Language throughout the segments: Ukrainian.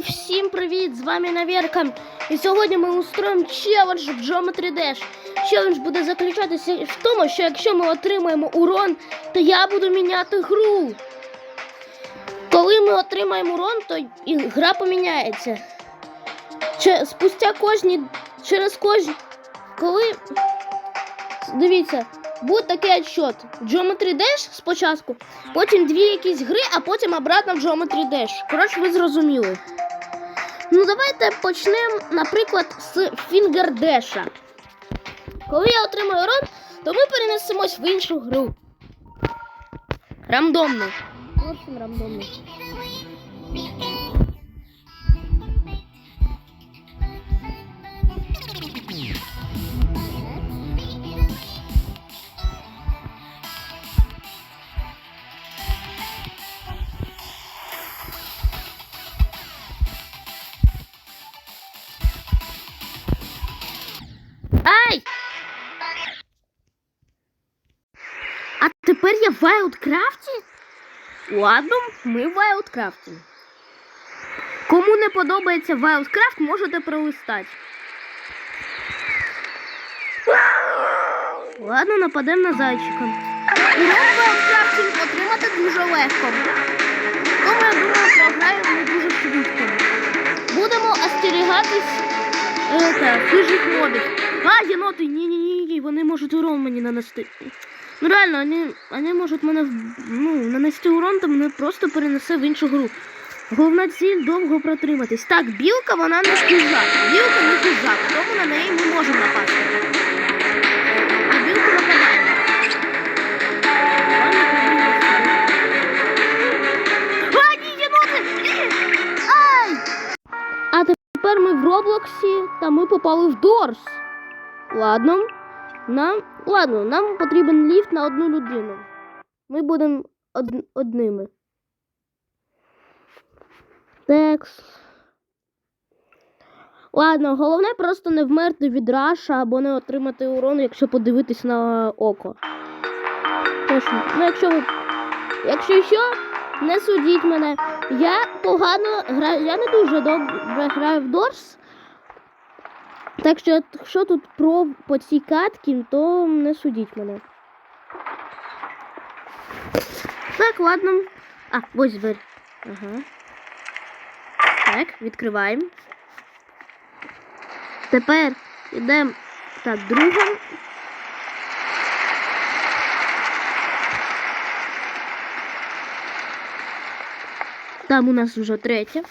Всім привіт! З вами Наверка. І сьогодні ми устроїмо челендж в Geometry Dash. Челендж буде заключатися в тому, що якщо ми отримаємо урон, то я буду міняти гру. Коли ми отримаємо урон, то і гра поміняється. Че- спустя кожні, через кожні. Коли. Дивіться, буде такий отчет. Geometry Dash спочатку, потім дві якісь гри, а потім обратно в Geometry Dash. Коротше, ви зрозуміли. Ну, давайте почнемо, наприклад, з фінгердеша. Коли я отримаю урон, то ми перенесемось в іншу гру. Рандомно. Очень рандомно. Вайлдкрафті? Ладно, ми в Вайлдкрафті. Кому не подобається Вайлдкрафт, можете пролистати. Ладно, нападемо на зайчика. Урон в Вайлдкрафті отримати дуже легко. Тому я думаю, програємо не дуже швидко. Будемо остерігатись е, хижих мобів. А, єноти, ні-ні-ні, вони можуть урон мені нанести. Ну реально, вони, вони можуть мене ну, нанести урон, то мене просто перенесе в іншу гру. Головна ціль довго протриматись. Так, білка, вона не хижак. Білка не хижак, тому на неї ми можемо напасти. Ай! А тепер ми в Роблоксі, та ми попали в Дорс. Ладно. Нам, ладно, нам потрібен ліфт на одну людину. Ми будемо од, одними. Текс. Ладно, головне просто не вмерти від раша або не отримати урон, якщо подивитись на око. Точно. Ну, якщо ви. Якщо що, не судіть мене. Я погано граю, я не дуже добре граю в Дорс. Так що, якщо тут про по цій катці, то не судіть мене. Так, ладно. А, ось двері. Ага. Так, відкриваємо. Тепер йдемо. Так, друга. Там у нас вже третя.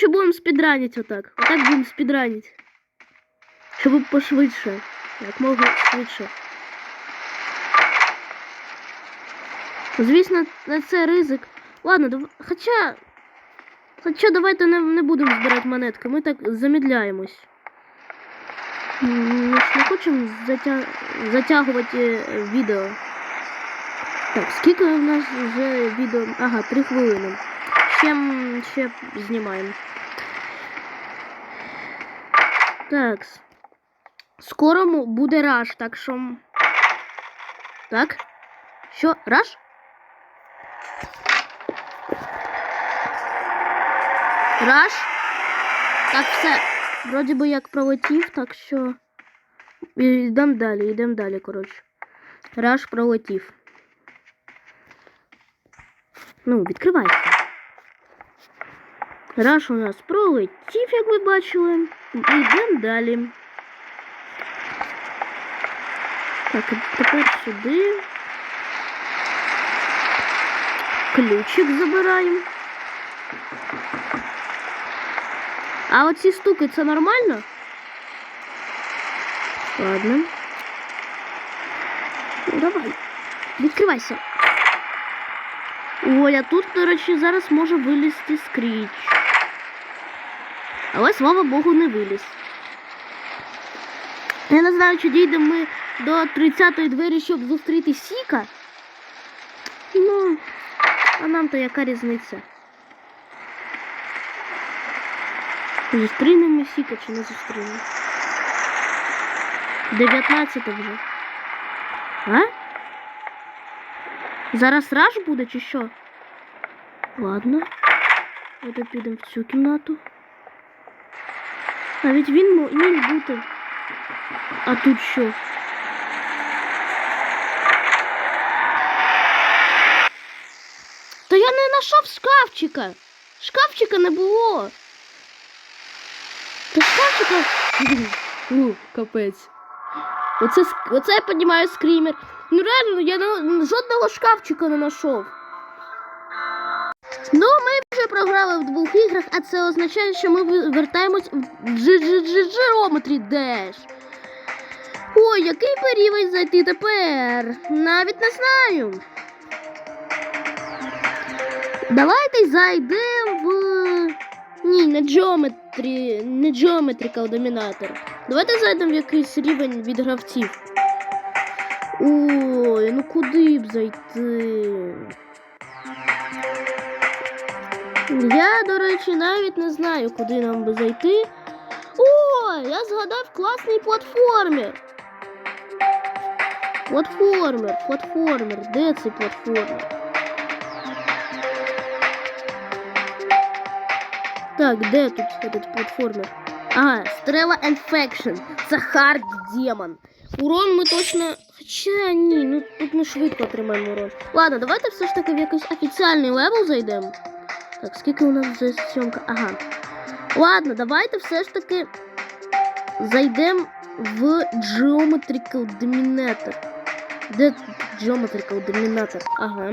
Коротше, будемо спідранити отак. Отак будемо спідранити. Щоб пошвидше. Як можна швидше. Звісно, на це ризик. Ладно, дав... хоча. Хоча давайте не, не будемо збирати монетки, ми так замідляємось. Ми ж не хочемо затя... затягувати е, відео. Так, скільки у нас вже відео? Ага, три хвилини. Ще, м, ще знімаємо. Так. Скоро му- буде раш, так що. Так. Що, раш? Раш? Так, все. Вроді би як пролетів, так що. Йдемо далі, йдемо далі, коротше. Раш пролетів. Ну, відкривайся. Раш у нас пролетів, як ви бачили. Йдемо далі. Так, і тепер сюди. Ключик забираємо. А оці стуки це нормально? Ладно. Ну, давай. Відкривайся. Ой, а тут, до речі, зараз може вилізти скріч. Але, слава Богу, не виліз. Я не знаю, чи дійдемо ми до 30-ї двері, щоб зустріти Сіка. Ну, а нам-то яка різниця? Зустрінемо Сіка чи не зустрінемо? 19 вже. А? Зараз раш буде чи що? Ладно. Давайте підемо в цю кімнату. Навіть він міг бути. А тут що? Та я не знайшов шкафчика. Шкафчика не було. Та шкафчика. У, капець. Оце, оце я піднімаю скрімер. Ну реально, я жодного шкафчика не знайшов. Ну, ми програли в двох іграх, а це означає, що ми вертаємось в Geometry Dash. Ой, який би зайти тепер? Навіть не знаю. Давайте зайдемо в. Ні, не Geometry, не Geometrical Dominator. Давайте зайдемо в якийсь рівень від гравців. Ой, ну куди б зайти? Я, до речі, навіть не знаю, куди нам би зайти. О, я згадав класний платформер. Платформер, платформер. Де цей платформер? Так, де тут этот платформер? Ага, Стрела Infection. Це хард демон. Урон ми точно. Хоча ні, ну тут ми швидко отримаємо урон. Ладно, давайте все ж таки в якийсь офіціальний левел зайдемо. Так, скільки у нас вже сьомка? Ага. Ладно, давайте все ж таки зайдемо в Geometrical Dominator. Де Geometrical Dominator? Ага.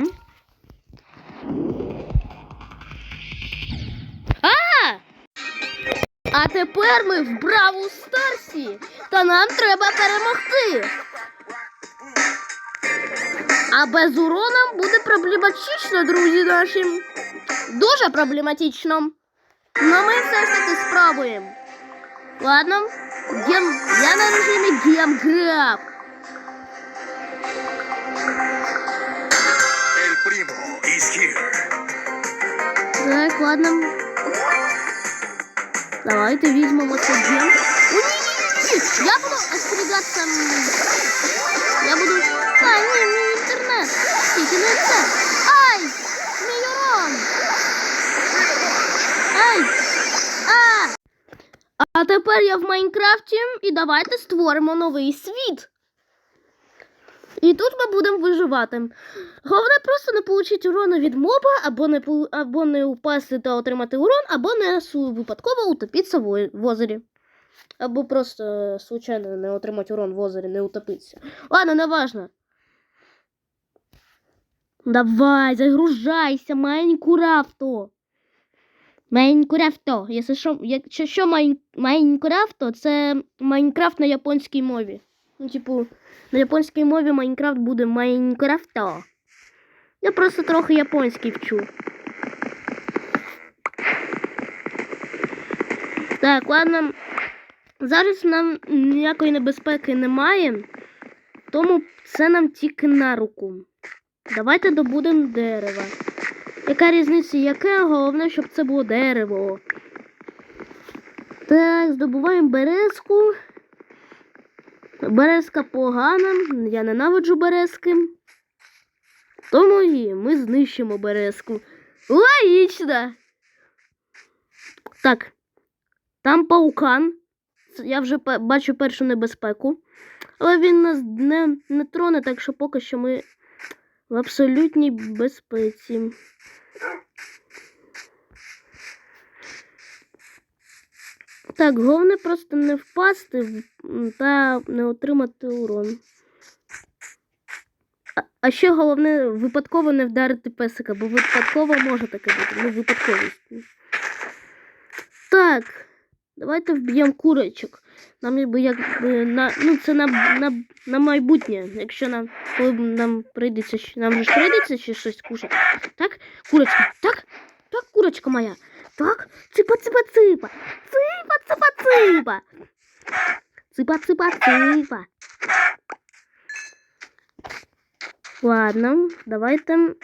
А! А тепер ми в Бравл Старсі. Та нам треба перемогти. А без урона буде проблематично, друзі наші. Дуже проблематично. Но ми все ж таки спробуємо. Ладно. Гем... Я на режимі гемграб. El primo is here. Так, ладно. Давайте візьмемо цей гем. О, ні, ні, ні, ні. Я буду остерігатися. м, Я буду. А, ні, мій інтернет. Тільки не це. А тепер я в Майнкрафті і давайте створимо новий світ. І тут ми будемо виживати. Головне просто не отримати урона від моба, або не, або не упасти та отримати урон, або не випадково утопитися в озері. Або просто е, случайно не отримати урон в озері, не утопитися. Ладно, не важно. Давай, загружайся, Майнкрафто. Майнкрафто. Якщо що, якщо що Майн- Майнкрафто, це Майнкрафт на японській мові. Ну, типу, на японській мові Майнкрафт буде Майнкрафто. Я просто трохи японський вчу. Так, ладно. Зараз нам ніякої небезпеки немає, тому це нам тільки на руку. Давайте добудемо дерева. Яка різниця, яке? Головне, щоб це було дерево. Так, здобуваємо березку. Березка погана, я ненавиджу березки. Тому і ми знищимо березку. Логічно. Так. Там паукан. Я вже бачу першу небезпеку. Але він нас не, не троне, так що поки що ми в абсолютній безпеці. Так, головне просто не впасти та не отримати урон. А, ще головне випадково не вдарити песика, бо випадково може таке бути. Ну, випадковість. Так, давайте вб'ємо курочок. Нам якби якби на ну це на, на, на майбутнє, якщо нам коли нам прийдеться нам же ж прийдеться ще щось кушати. Так, курочка, так, так, курочка моя. Так, ципа, ципа, ципа. Ципа, ципа, ципа. Ципа, ципа, ципа. Ладно, давайте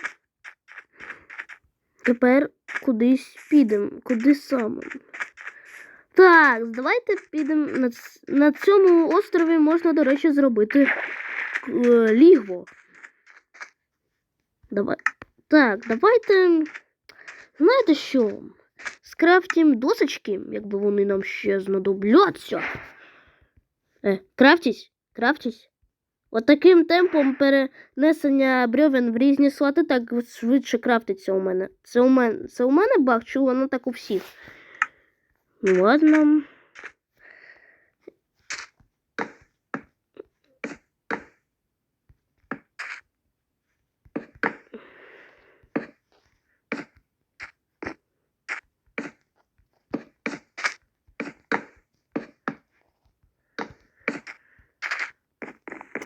тепер кудись підемо. Куди саме? Так, давайте підемо на, на цьому острові можна, до речі, зробити е, лігво. Давай. Так, давайте. Знаєте що? Скрафтім досочки, якби вони нам ще знадобляться. Е, крафтісь, крафтісь. От таким темпом перенесення брьовен в різні слоти так швидше крафтиться у мене. Це у мене, це у мене баг, чи воно так у всіх? Ладно.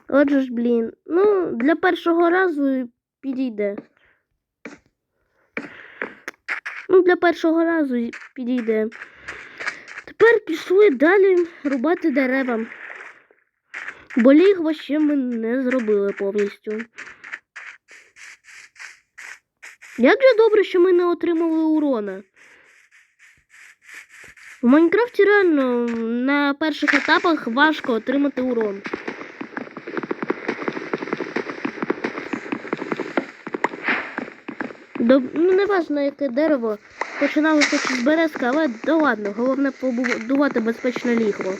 Отже ж, блін. Ну, для першого разу підійде. Ну, для першого разу підійде. Тепер пішли далі рубати дерева. Бо лігво ще ми не зробили повністю. Як же добре, що ми не отримали урона. В Майнкрафті реально на перших етапах важко отримати урон. До, ну, не важно, яке дерево. Починали хоч з березки, але да ладно, головне побудувати безпечне лігво.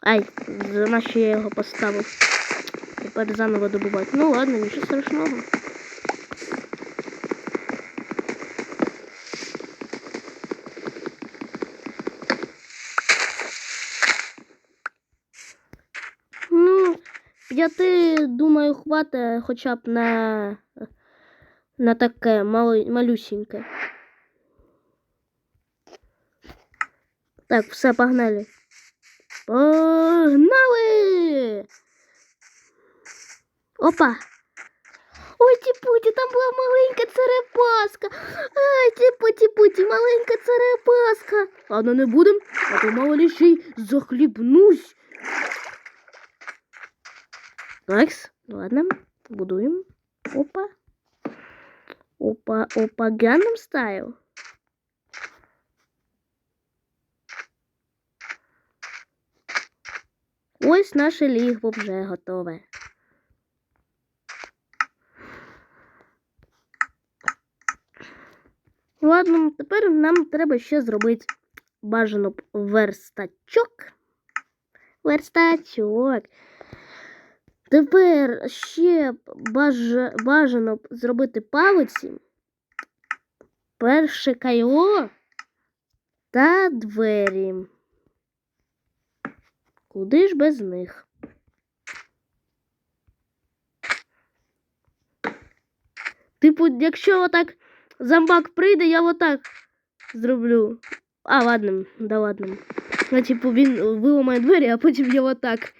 Ай, за я його поставив. Тепер заново добувати. Ну ладно, нічого страшного. Ну, п'яти, думаю, хватить хоча б на, на таке мали, малюсіньке. Так, все, погнали. Погнали! Опа! Ой, тіпуті, там була маленька церепаска. Ай, тіпуті, путі, маленька церепаска. Ладно, не будем, а то мало ли ще й захлібнусь. Такс, ладно, будуем. Опа. Опа, опа, Gangnam Style. Ось наше лігво вже готове. Ладно, тепер нам треба ще зробити бажано верстачок. Верстачок. Тепер ще баж... бажано зробити палиці, перше кайло та двері. Куди ж без них? Типу, якщо отак зомбак прийде, я отак зроблю. А, ладно, да ладно. Ну, типу, він виламає двері, а потім я отак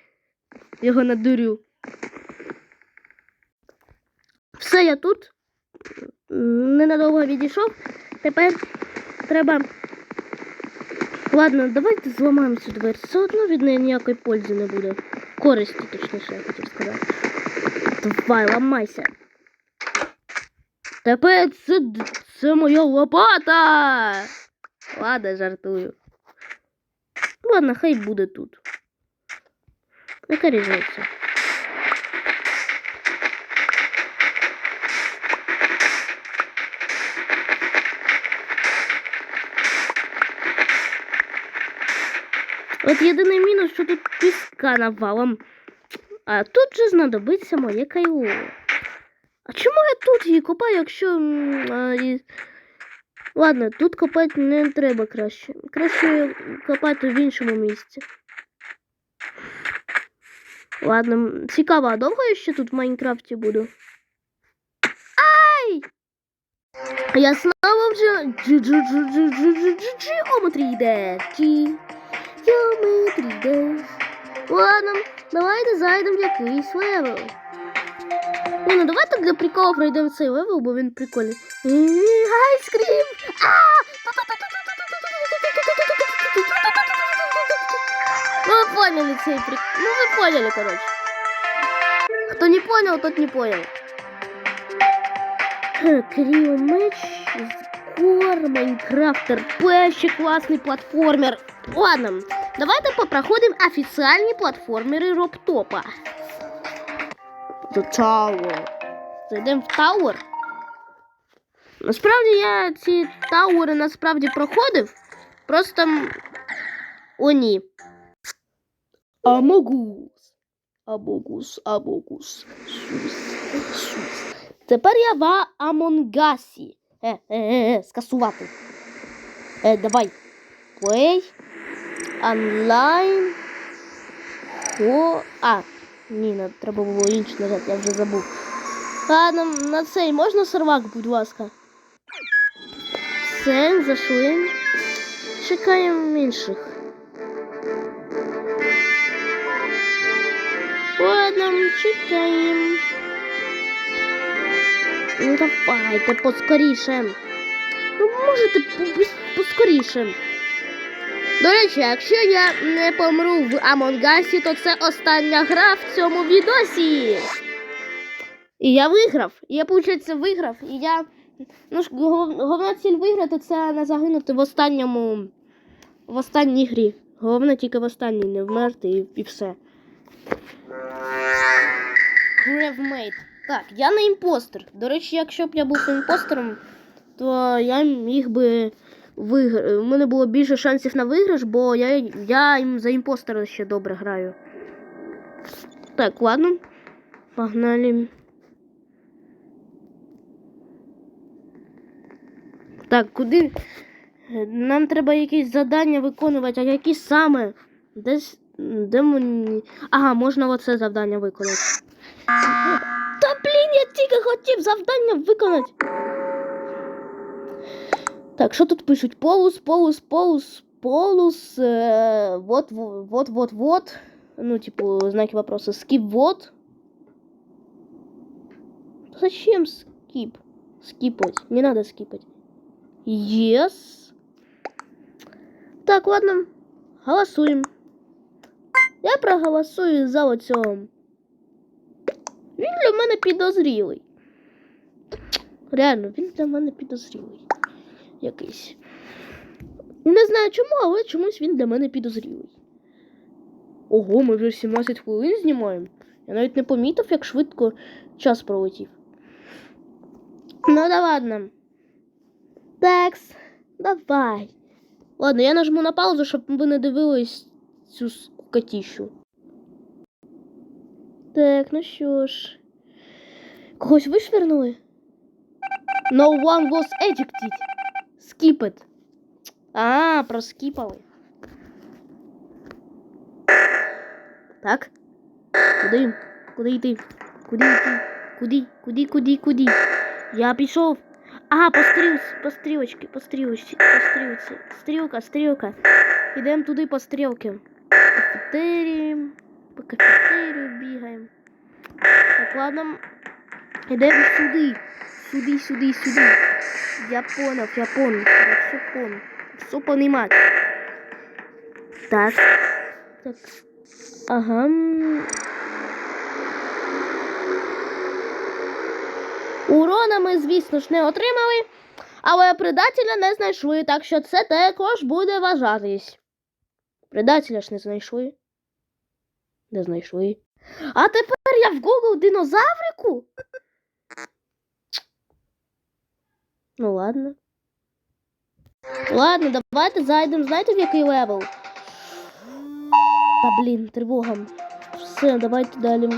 його надурю. Все, я тут. Ненадовго відійшов. Тепер треба. Ладно, давайте зламаємо цю двері. Все одно від неї ніякої пользи не буде. Користі, точніше, я хотів сказати. Давай, ламайся. Тепер це, це моя лопата. Ладно, жартую. Ладно, хай буде тут. Яка різниця? От єдиний мінус, що тут піска навалом. А тут же знадобиться моє кайло. А чому я тут її копаю, якщо. А, і... Ладно, тут копати не треба краще. Краще копати в іншому місці. Ладно, цікаво, а довго я ще тут в Майнкрафті буду? Ай! Я знову вже Geometry Dash. Geometry Dash. Ладно, давайте зайдемо в якийсь левел. Ні, ну давайте для приколу пройдемо цей левел, бо він прикольний. Айскрім! Ну вы поняли цей прик... Ну вы поняли, короче. Кто не понял, тот не понял. Криомеч, Скор, Майнкрафт, РП, ще классный платформер. Ладно, давайте попроходимо офіціальні платформери Роптопа. The Tower. Зайдемо в Tower. Насправді я ці тауери насправді проходив. Просто. О, ні. Амогус. Амогус, Амогус. Сус, сус. Тепер я в Амонгасі. Е, е, е, е, скасувати. Е, давай. Play. Онлайн. О, а, ні, треба було інше нажати, я вже забув. Ладно, на цей можна сервак, будь ласка. Все, зайшли. Чекаємо інших. Ладно, чекаємо. Ну давайте поскоріше. Ну можете поскоріше. До речі, якщо я не помру в Амонгасі, то це остання гра в цьому відосі. І я виграв. І я, виходить, виграв. І я. Ну ж, головна ціль виграти це не загинути в останньому. В останній грі. Головне тільки в останній не вмерти і, і все. Гревмейт. Так, я не імпостер. До речі, якщо б я був імпостером, то я міг би виграти. У мене було більше шансів на виграш, бо я, я за імпостера ще добре граю. Так, ладно. Погнали. Так, куди? Нам треба якісь завдання виконувати, а які саме? Десь. Де мені. Ага, можна оце завдання виконати. Та блін, я тільки хотів завдання виконати. Так, що тут пишуть? Полус, полус, полус, полус. Е, вот, вот, вот, вот. Ну, типу, знаки вопроса. Скип вот. Зачем скип? Скипать. Не надо скипать. Yes. Так, ладно. Голосуем. Я проголосую за оцього. Він для мене підозрілий. Реально, він для мене підозрілий. Якийсь. Не знаю чому, але чомусь він для мене підозрілий. Ого, ми вже 17 хвилин знімаємо. Я навіть не помітив, як швидко час пролетів. Ну да ладно. Такс, давай. Ладно, я нажму на паузу, щоб ви не дивились цю скукатіщу. Так, ну що ж. Когось вишвернули? No one was ejected. Skip it. А, проскіпали. Так. Куди? Куди йти? Куди йти? Куди? Куди, куди, куди? Я пішов. А, по стріл, по стрілочці, по стрілочці, по стрілці. Стрілка, стрілка. Ідемо туди по стрілки. Кафетерії. По кафетерію бігаємо. Так, ладно. Ідемо сюди. Сюди, сюди, сюди. Я понял, я понял. Я все понял. Все понимать. Так. Так. Ага. Урона ми, звісно ж, не отримали, але предателя не знайшли, так що це також буде вважатись. Предателя ж не знайшли. Не знайшли. А тепер я в Google динозаврику? Ну ладно. Ладно, давайте зайдемо, знаєте, в який левел? Та блін, тривога. Все, давайте далі.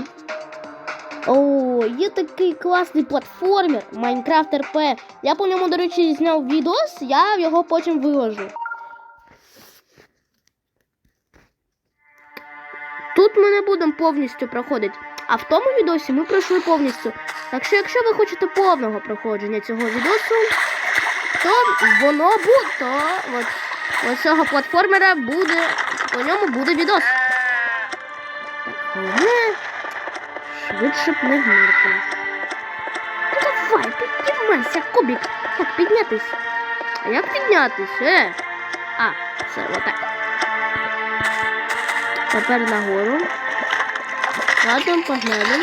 О, є такий класний платформер Minecraft RP. Я по ньому, до речі, зняв відос, я його потім виложу. Ми не будемо повністю проходити, а в тому відосі ми пройшли повністю. Так що, якщо ви хочете повного проходження цього відосу, то воно буде, то от, от цього платформера буде, по ньому буде відос. Так, головне, швидше б не вмерти. Ну давай, піднімайся, кубик. Як піднятись? А як піднятись? Е? А, все, отак. Тепер нагору. Ладно, погнали.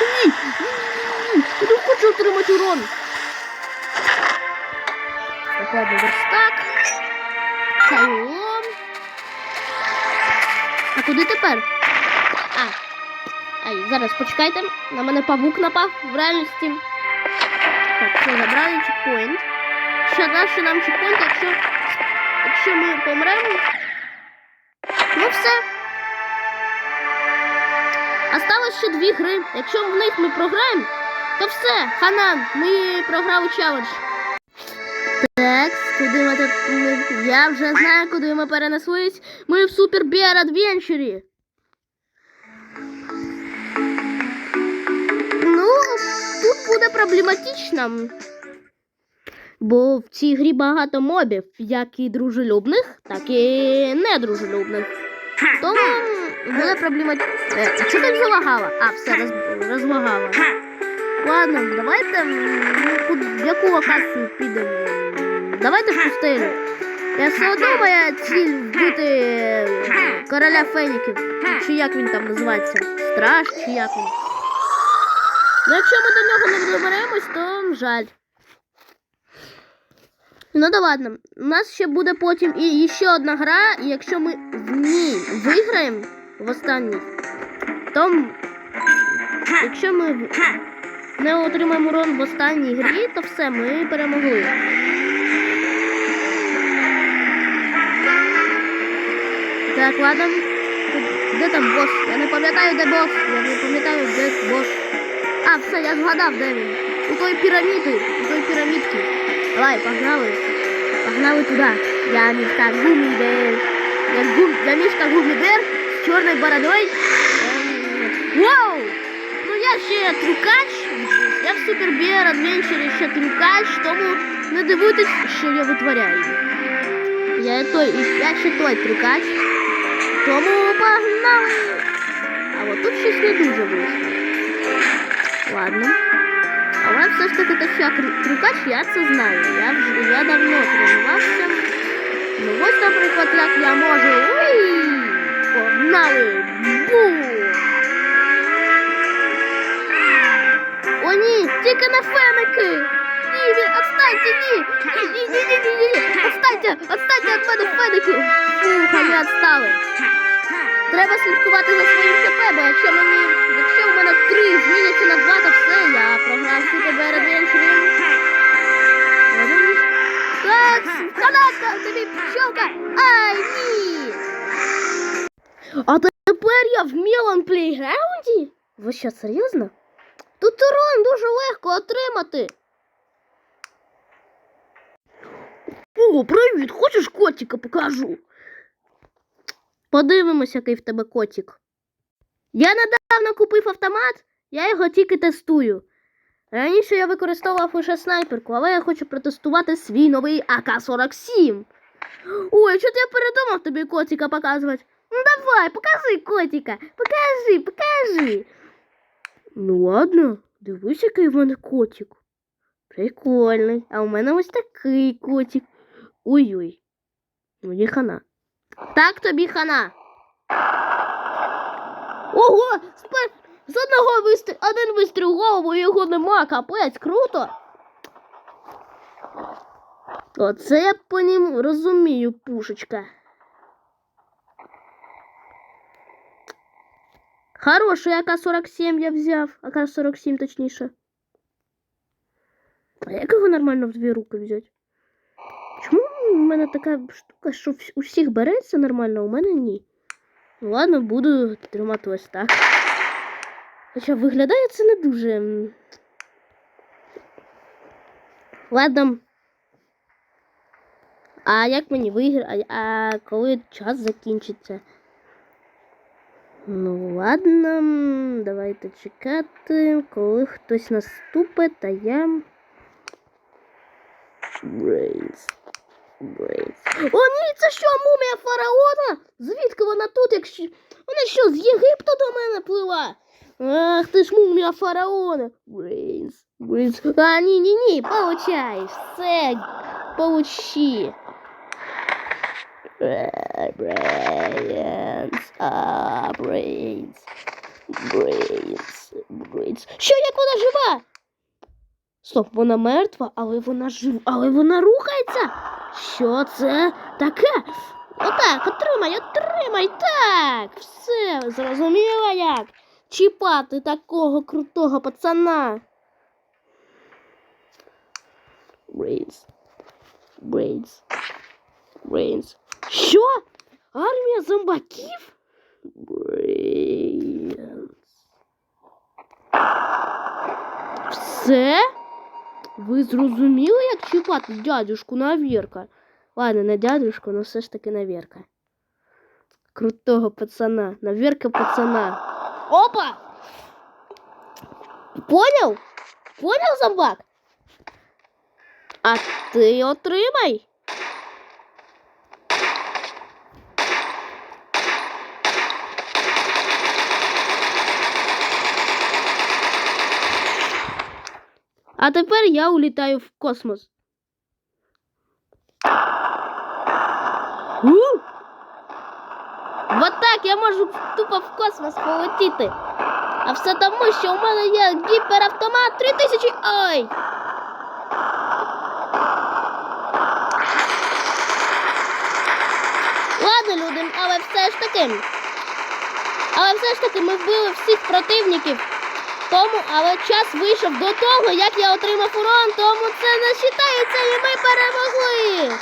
Ні. Я не хочу отримати урон. Так, ладно, верстак. Шалом. А куди тепер? А. Ай, зараз почекайте. На мене павук напав в реальності. Так, все, забрали чекпоінт. Ще далі нам чекпоінт, якщо, якщо ми помремо. Все. Осталось ще дві гри. Якщо в них ми програємо, то все, хана, ми програли челендж. Так, куди ми тут? Я вже знаю, куди ми перенеслись. Ми в Супер Bear Adventure. Ну, тут буде проблематично. Бо в цій грі багато мобів, як і дружелюбних, так і недружелюбних. Тому буде проблематично. Е, чого так залагало? А, все, роз... розлагало. Ладно, давайте ну, в яку локацію підемо. Давайте в пустелю. Я все одно моя ціль вбити е, короля феніків. Чи як він там називається? Страж, чи як він. Ну, якщо ми до нього не доберемось, то жаль. Ну да ладно. У нас ще буде потім і ще одна гра, і якщо ми в ній виграємо в останній, то якщо ми не отримаємо урон в останній грі, то все, ми перемогли. Так, ладно. Де там бос? Я не пам'ятаю, де бос. Я не пам'ятаю, де бос. А, все, я згадав, де він. У той піраміди, у той пірамідки. Давай, погнали. Погнали туди. Я мішка Гумідер. Я, гум... я мішка Гумідер з чорною бородою. Ем, Вау! Ну я ще трюкач. Я в Супер Bear Adventure ще трюкач, тому не дивуйтесь, що я витворяю. Я той, я ще той трюкач. Тому погнали. А от тут щось не дуже вийшло. Ладно. Але все ж таки те, що я трю- трюкач, я це знаю. Я вже я давно тренувався. Ну ось, наприклад, як я можу. Уй! Погнали! Бу! О, ні, тільки на феники! Ні, ні, отстаньте, ні! Ні, ні, ні, ні, ні, ні! Отстаньте, отстаньте від мене феники! Фух, вони відстали. Треба слідкувати за своїм ХП, бо якщо мені, якщо в мене три зміняться на два, то все, я програв Super Adventure. Так, канатка, тобі пчелка. Ай, ні. А тепер я в Мілан плейграунді? Ви що, серйозно? Тут урон дуже легко отримати. О, привіт, хочеш котика покажу? Подивимось, який в тебе котик. Я недавно купив автомат, я його тільки тестую. Раніше я використовував лише снайперку, але я хочу протестувати свій новий АК-47. Ой, що я передумав тобі котика показувати? Ну давай, покажи котика. Покажи, покажи. Ну ладно, дивись, який в мене котик. Прикольний. А у мене ось такий котик. Ой-ой. Мені хана. Так тобі хана. Ого! Спе... З одного вистріл, один вистріл голову, його нема, капець, круто. Оце я по ним розумію, пушечка. Хороший АК-47 я взяв. АК-47 точніше. А як його нормально в дві руки взяти? Мене така штука, що у всіх береться нормально, а у мене ні? Ну ладно, буду тримати ось так. Хоча виглядає це не дуже. Ладно. А як мені виграти? А, а коли час закінчиться? Ну ладно, давайте чекати, коли хтось наступить, та я. Брейнс. О, ні, це що, мумія фараона? Звідки вона тут, якщо. Вона що, з Єгипту до мене плила? Ах, ти ж мумія фараона. Брейнс. Брейнс. А, ні, ні, ні, получаєш. Все, получи. Е, Брейнс. А, Брейнс. Брейнс. Брейнс. Що, як вона жива? Стоп, вона мертва, але вона жива, але вона рухається. Що це таке? Отак, отримай, отримай, так. Все, зрозуміла як? Чіпати такого крутого пацана. Брейнс. Брейнс. Брейнс. Що? Армія зомбаків? Брейнс. Все? Ви зрозуміли, як чіпати дядюшку навірка? Ладно, не дядюшку, але все ж таки навірка. Крутого пацана. Навірка пацана. Опа! Понял? Понял, зомбак? А ти отримай. А тепер я улітаю в космос. У! Вот так я можу тупо в космос полетіти. А все тому, що у мене є гіперавтомат 3000. Ой! Ладно, люди, але все ж таки. Але все ж таки ми вбили всіх противників. Тому, але час вийшов до того, як я отримав урон, тому це не вважається і ми перемогли.